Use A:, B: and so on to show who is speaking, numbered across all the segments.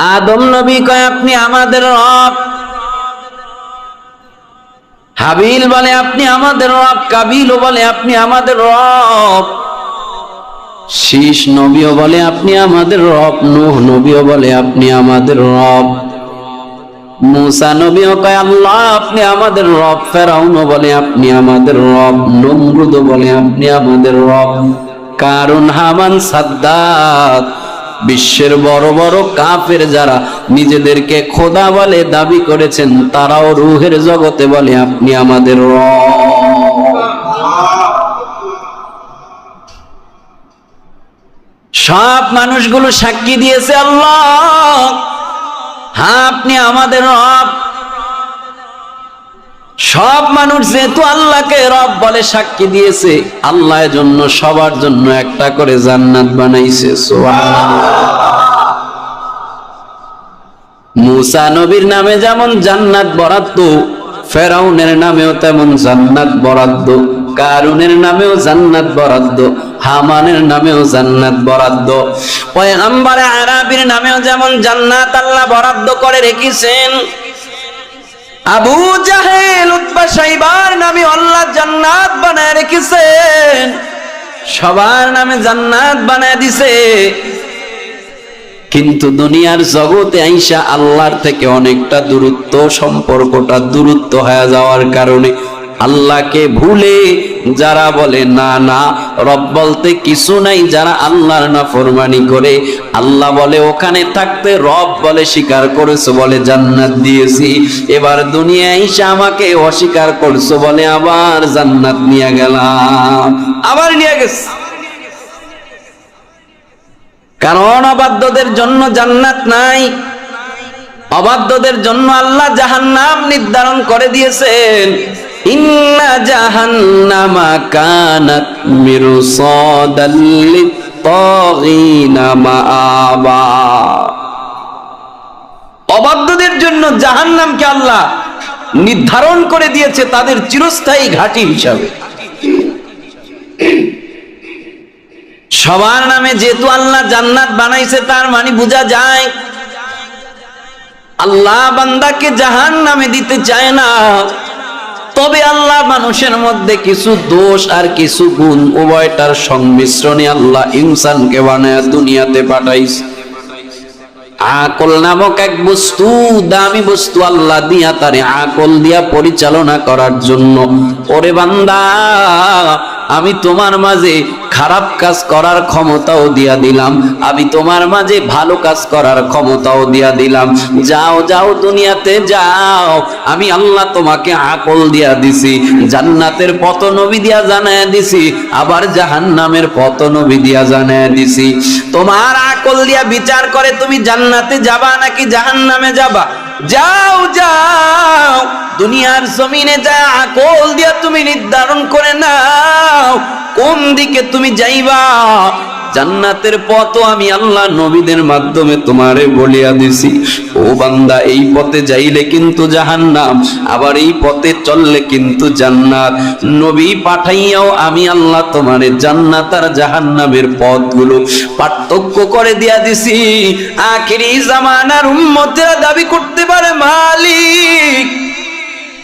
A: আদম নবী কয়, আপনি আমাদের রব। হাবিল বলে, আপনি আমাদের রব। কাবিলও বলে, আপনি আমাদের রব। শীষ নবীও বলে, আপনি আমাদের রব। নূহ নবীও বলে, আপনি আমাদের রব। মুসা নবীও কয়, আল্লাহ, আপনি আমাদের রব। ফেরাউনও বলে, আপনি আমাদের রব। নমরুদ বলে, আপনি আমাদের রব। কারণ হামান সাদ্দাত। বিশ্বের বড় বড় কাফের যারা নিজেদেরকে খোদা বলে দাবি করেছেন, তারাও রুহের জগতে বলে, আপনি আমাদের সব মানুষগুলো সাক্ষী দিয়েছে আল্লাহ হ্যাঁ আপনি আমাদের রব। সব মানুষ যেহেতু আল্লাহকে রব বলে সাক্ষী দিয়েছে, আল্লাহর জন্য, সবার জন্য একটা করে জান্নাত বানাইছে মুসা নবীর নামে যেমন জান্নাত বরাদ্দ, ফেরাউনের নামেও তেমন জান্নাত বরাদ্দ, কারুনের নামেও জান্নাত বরাদ্দ, হামানের নামেও জান্নাত বরাদ্দ। পয়গম্বরে আরাবির নামেও যেমন জান্নাত আল্লাহ বরাদ্দ করে রেখেছেন আবু জাহেল উদ্বা সাইবার নামে আল্লাহ জান্নাত বানায় রেখেছেন সবার নামে জান্নাত বানায় দিছে। কিন্তু দুনিয়ার জগতে আইসা আল্লাহর থেকে অনেকটা দূরত্ব, সম্পর্কটা দূরত্ব হয়ে যাওয়ার কারণে আল্লাহকে ভুলে যারা বলে, না না, রব বলতে কিছু নাই। যারা আল্লাহর না ফরমানি করে, আল্লাহ বলে, ওখানে থাকতে রব বলে স্বীকার করেছ বলে জান্নাত দিয়েছি। এবার দুনিয়ায় এসে আমাকে অস্বীকার করছ বলে আবার জান্নাত নিয়ে গেলাম। আবার নিয়ে গেছে। কারণ অবাধ্যদের জন্য জান্নাত নাই। অবাধ্যদের জন্য আল্লাহ জাহান্নাম নির্ধারণ করে দিয়েছেন। ইন্না জাহান্নামা কানাত মিরসাদাল লিত্তাগিনা মাআবা। অবাধ্যদের জন্য জাহান্নামকে আল্লাহ নির্ধারণ করে দিয়েছে তাদের চিরস্থায়ী ঘাঁটি হিসাবে। সবার নামে যেহেতু আল্লাহ জান্নাত বানাইছে, তার মানে বোঝা যায়, আল্লাহ বান্দাকে জাহান নামে দিতে চায় না। তবে আল্লাহ মানুষের মধ্যে কিছু দোষ আর কিছু গুণ উভয়টার সংমিশ্রণে আল্লাহ ইনসানকে বানায় দুনিয়াতে পাঠাইছে। আকল নামক এক বস্তু, দামি বস্তু আল্লাহ দিয়া তারে আকল দিয়া পরিচালনা করার জন্য। ওরে বান্দা আমি তোমার মাঝে খারাপ কাজ করার ক্ষমতাও দিয়া দিলাম। আমি তোমার মাঝে ভালো কাজ করার ক্ষমতাও দিয়া দিলাম। যাও যাও দুনিয়াতে যাও। আমি আল্লাহ তোমাকে আকল দিয়া দিছি। জান্নাতের পত নবী দিয়া জানায় দিছি। আবার জাহান্নামের পত নবী দিয়া জানায় দিছি। তোমার আকল দিয়া বিচার করে তুমি জান্নাতে যাবা নাকি জাহান্নামে যাবা? যাও যাও। দুনিয়ার জমিনে যা আকল দিয়া তুমি নির্ধারণ করে নাও। কোন দিকে তুমি যাইবা? জান্নাতের পথও আমি আল্লাহ নবীদের মাধ্যমে তোমারে বলিয়া দিছি। ও বান্দা, এই পথে যাইলে কিন্তু জাহান্নাম, আবার এই পথে চললে কিন্তু জান্নাত। নবী পাঠাইয়াও আমি আল্লাহ তোমারে জান্নাত আর জাহান্নামের পথগুলো পার্থক্য করে দিয়া দিছি। আখিরি জামানার উম্মতেরা দাবি করতে পারে মালিক।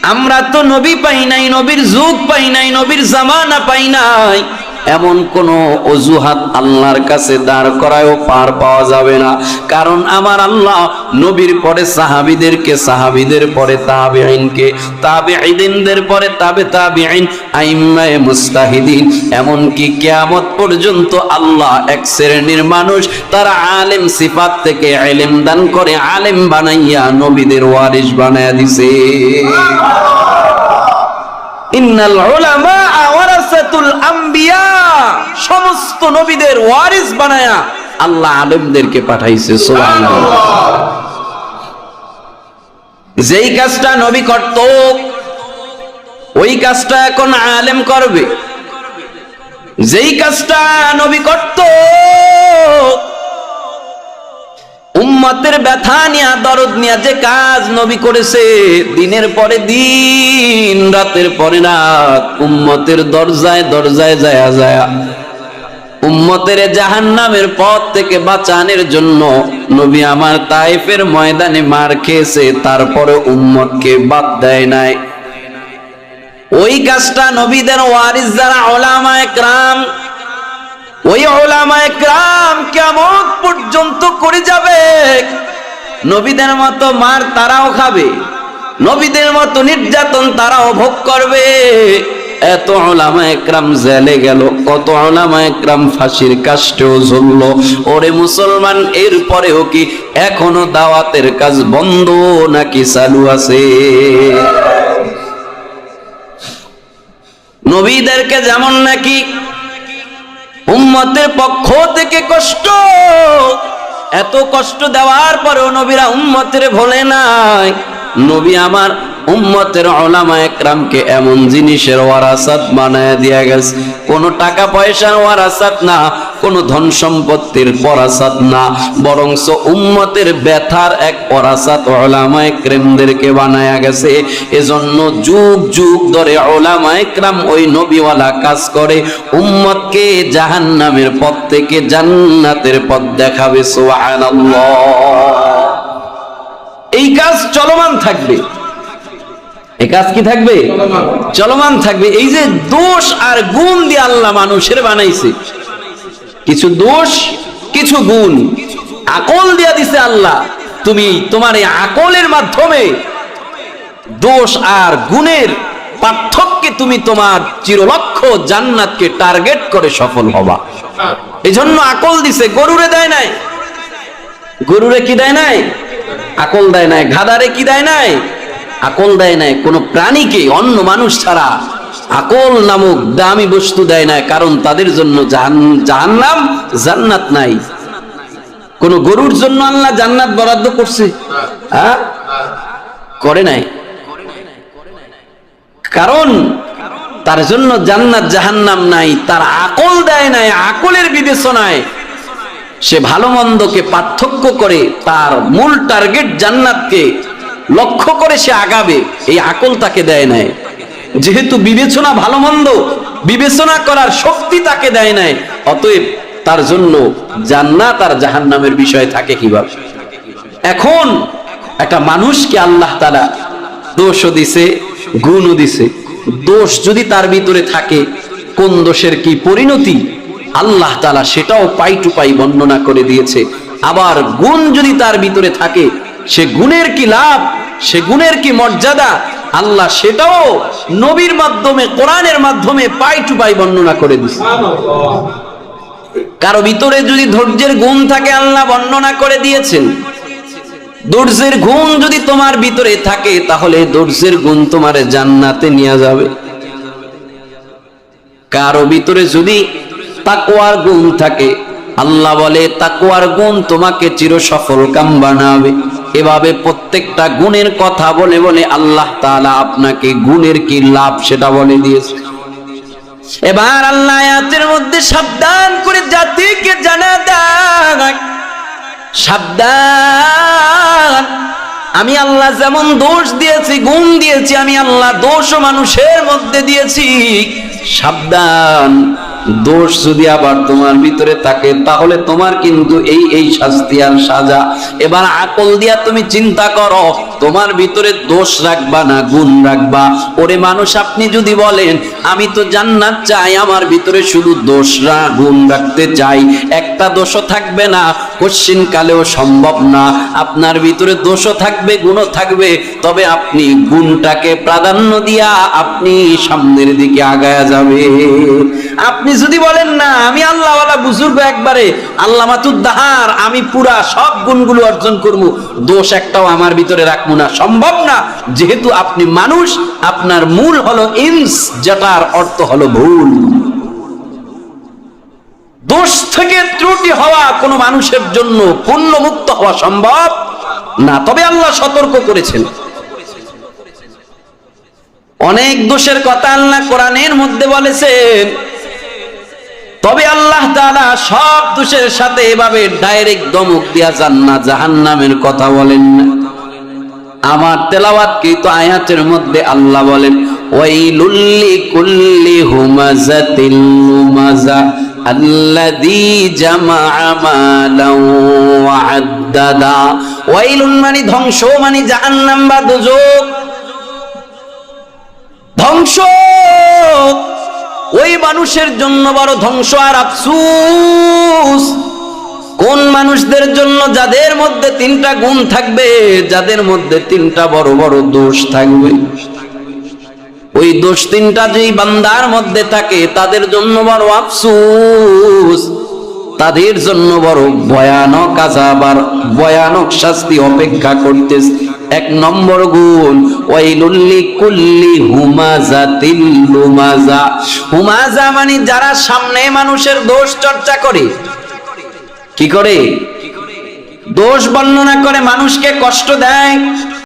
A: আমরা তো নবী পাই নাই নবীর যুগ পাই নাই নবীর জামানা পাই নাই। এমন কোন অজুহাত আল্লাহর কাছে দাঁড় করায়ও পার পাওয়া যাবে না। কারণ আমার আল্লাহ নবীর পরে সাহাবিদেরকে, সাহাবিদের পরে তাবেঈনকে, তাবেঈনদের পরে তাবে তাবেঈন, আইম্মায়ে মুস্তাহিদিন, এমনকি কিয়ামত পর্যন্ত আল্লাহ এক শ্রেণির মানুষ, তারা আলেম সিফাত থেকে ইলম দান করে আলেম বানাইয়া নবীদের ওয়ারিস বানায়া দিছে। ইন্নাল উলামা সমস্ত নবীদের ওয়ারিস বানায়া আল্লাহ আলেমদেরকে পাঠাইছে যেই কাজটা নবী করত, ওই কাজটা এখন আলেম করবে। যেই কাজটা নবী করত, উম্মতের ব্যথা নিয়া, দরদ নিয়া যে কাজ নবী করেছে, দিনের পরে দিন, রাতের পরে রাত, উম্মতের দরজায় দরজায় যায়া যায়া। উম্মতের জাহান্নামের পথ থেকে বাঁচানোর জন্য নবী আমার তাইফের ময়দানে মার খেয়েছে, তারপরে উম্মতকে বাদ দেয় নাই। ওই কাজটা নবীদের ওয়ারিস যারা ওলামা একরাম, ওই ওলামা একরাম কেমন পর্যন্ত করে যাবে। নবীদের মতো মার তারাও খাবে, নবীদের মতো নির্যাতন তারাও ভোগ করবে। এত ওলামা একরাম জেলে গেল, কত ওলামা একরাম ফাঁসির কাষ্টেও ঝুলল। ওরে মুসলমান, এরপরেও কি এখনও দাওয়াতের কাজ বন্ধ নাকি চালু আছে? নবীদেরকে যেমন নাকি উম্মতের পক্ষ থেকে কষ্ট, এত কষ্ট দেওয়ার পরেও নবীরা উম্মতের ভোলে নাই। নবী আমার উম্মতের ওলামা একরামকে এমন জিনিসের ওয়ারাসাত বানায় দিয়া গেছে। কোনো টাকা পয়সার ওয়ারাসাত না, কোনো ধন সম্পত্তির পরাসাত না। বরংস উম্মতের ব্যথার এক পরাসাত ওলামা একরামদেরকে বানায়া গেছে। এজন্য যুগ যুগ ধরে ওলামা একরাম ওই নবীওয়ালা কাজ করে। উম্মতকে জাহান্নামের পথ থেকে জান্নাতের পথ দেখাবে, সুবহানাল্লাহ। এই কাজ চলমান থাকবে। কাজ কি থাকবে? চলমান থাকবে। এই যে দোষ আর গুণ দিয়ে আল্লাহ মানুষের বানাইছে। কিছু দোষ, কিছু গুণ। আকল দিয়া দিছে আল্লাহ। তুমি তোমার এই আকলের মাধ্যমে দোষ আর গুণের পার্থক্যে তুমি তোমার চিরলক্ষ্য জান্নাতকে টার্গেট করে সফল হবা। এই জন্য আকল দিছে, গরুরে দেয় নাই। গরুরে কি দেয় নাই? আকল দেয় নাই। ঘাদারে কি দেয় নাই? আকল দেয় নাই, কোন প্রাণীকে, অন্য মানুষ ছাড়া। আকল নামক দামি বস্তু দেয় নাই, কারণ তাদের জন্য জাহান্নাম জান্নাত নাই। কোন গরুর জন্য আল্লাহ জান্নাত বরাদ্দ করছে? হ্যাঁ? করে নাই। কারণ তার জন্য জান্নাত জাহান্নাম নাই, তার আকল দেয় নাই, আকলের বিবেচনায়। সে ভালো মন্দকে পার্থক্য করে তার মূল টার্গেট জান্নাতকে লক্ষ্য করে সে আগাবে, এই আকল তাকে দেয় নাই। যেহেতু বিবেচনা ভালো মন্দ বিবেচনা করার শক্তি তাকে দেয় নাই, অতএব তার জন্য জান্নাত আর জাহান্নামের বিষয় থাকে কীভাবে? এখন একটা মানুষকে আল্লাহ তারা দোষও দিছে, গুণও দিছে। দোষ যদি তার ভিতরে থাকে, কোন দোষের কি পরিণতি? আল্লাহ তালা সেটাও পাই টু পাই বর্ণনা করে দিয়েছে। আবার গুণ যদি তার ভিতরে থাকে সে গুণের কি লাভ? সে গুণের কি মর্যাদা? আল্লাহ সেটাও নবীর মাধ্যমে, কোরআনের মাধ্যমে পাই টু পাই বর্ণনা করে দিছে। কারও ভিতরে যদি ধৈর্যের গুণ থাকে, আল্লাহ বর্ণনা করে দিয়েছেন। ধৈর্যের গুণ যদি তোমার ভিতরে থাকে, তাহলে ধৈর্যের গুণ তোমার জান্নাতে নিয়ে যাবে। কারও ভিতরে যদি তাকওয়ার গুণ থাকে, আল্লাহ বলে, তাকওয়ার গুণ তোমাকে চির সফল কাম বানাবে। এভাবে প্রত্যেকটা গুণের কথা বলে বলে আল্লাহ তাআলা আপনাকে গুণের কি লাভ সেটা বলে দিয়েছে। এবার আল্লাহ আয়াতের মধ্যে সাবধান করে জাতিকে জানা দেয় সাবধান। আমি আল্লাহ যেমন দোষ দিয়েছি, গুণ দিয়েছি, আমি আল্লাহ দোষও মানুষের মধ্যে দিয়েছি। সাবধান। দোষ যদি আবার তোমার ভিতরে থাকে, তাহলে তোমার কিন্তু এই এই শাস্তি আর সাজা। এবার আকল দিয়া তুমি চিন্তা করো। তোমার ভিতরে দোষ রাখবা না, গুণ রাখবা। ওরে মানুষ, আপনি যদি বলেন, আমি তো জান্নাত চাই, আমার ভিতরে শুধু দোষ রা, গুণ রাখতে চাই, একটা দোষও থাকবে না, কশ্চিন কালেও সম্ভব না। আপনার ভিতরে দোষও থাকবে, গুণও থাকবে, তবে আপনি গুণটাকে প্রাধান্য দিয়া আপনি সামনের দিকে আগায়া যাবে। আপনি যদি বলেন, না, আমি আল্লাহওয়ালা বুজুর্গ একবারে, আল্লাহ মাতুদ্দাহার আমি পুরা সব গুণগুলো অর্জন করব, দোষ একটাও আমার ভিতরে রাখব না সম্ভব না। যেহেতু আপনি মানুষ, আপনার মূল হলো ইনস, যেটার অর্থ হলো ভুল। দোষ থেকে ত্রুটি হওয়া কোনো মানুষের জন্য পূর্ণ মুক্ত হওয়া সম্ভব না, তবে আল্লাহ সতর্ক করেছেন। অনেক দোষের কথা আল্লাহ কোরআনের মধ্যে বলেছেন। তবে আল্লাহ তাআলা সব দোষের সাথে এভাবে ডাইরেক্ট দমক দিয়া যান না জাহান্নামের কথা বলেন না। আমার তেলাওয়াত তো আয়াতের মধ্যে আল্লাহ বলেন ওয়াইলুল্লি কুল্লি হুমাজাতিল লুমাজা আল্লাযী জামাআ মালাও ওয়া আদ্দাদা। ওয়াইলুন মানে ধ্বংস মানে জাহান্নাম বা দুজক ধ্বংস! ওই মানুষের জন্য বড় ধ্বংস আর আফসুস। কোন মানুষদের জন্য যাদের মধ্যে তিনটা গুণ থাকবে, যাদের মধ্যে তিনটা বড় বড় দোষ থাকবে? ওই দোষ তিনটা যেই বান্দার মধ্যে থাকে, তাদের জন্য বড় আফসুস, তাদের জন্য বড় ভয়ানক আজাব আর ভয়ানক শাস্তি অপেক্ষা করতেছে। এক নম্বর গুণ ওয়াইলুল্লি কুল্লি হুমাজাতিল লুমাজা হুমাজা মানে যারা সামনে মানুষের দোষ চর্চা করে কি করে? দোষ বর্ণনা করে মানুষকে কষ্ট দেয়।